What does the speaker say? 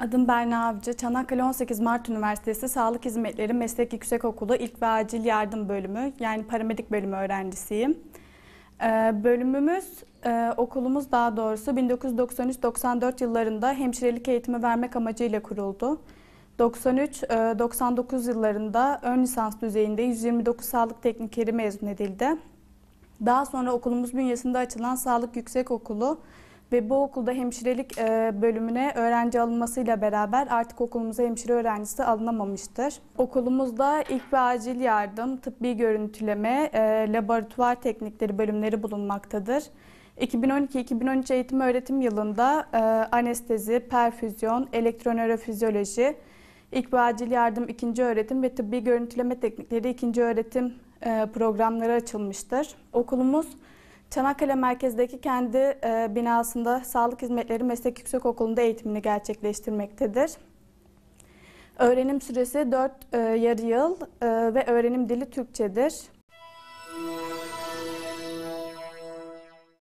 Adım Berna Avcı. Çanakkale 18 Mart Üniversitesi Sağlık Hizmetleri Meslek Yüksekokulu İlk ve Acil Yardım Bölümü yani paramedik bölümü öğrencisiyim. Ee, bölümümüz, e, okulumuz daha doğrusu 1993-94 yıllarında hemşirelik eğitimi vermek amacıyla kuruldu. 93-99 yıllarında ön lisans düzeyinde 129 sağlık teknikeri mezun edildi. Daha sonra okulumuz bünyesinde açılan Sağlık Yüksekokulu ve bu okulda hemşirelik e, bölümüne öğrenci alınmasıyla beraber artık okulumuza hemşire öğrencisi alınamamıştır. Okulumuzda ilk ve acil yardım, tıbbi görüntüleme, e, laboratuvar teknikleri bölümleri bulunmaktadır. 2012-2013 eğitim öğretim yılında e, anestezi, perfüzyon, elektronörofizyoloji, ilk ve acil yardım ikinci öğretim ve tıbbi görüntüleme teknikleri ikinci öğretim programları açılmıştır. Okulumuz Çanakkale merkezdeki kendi e, binasında Sağlık Hizmetleri Meslek Yüksekokulu'nda eğitimini gerçekleştirmektedir. Öğrenim süresi 4 yarı yıl e, ve öğrenim dili Türkçedir.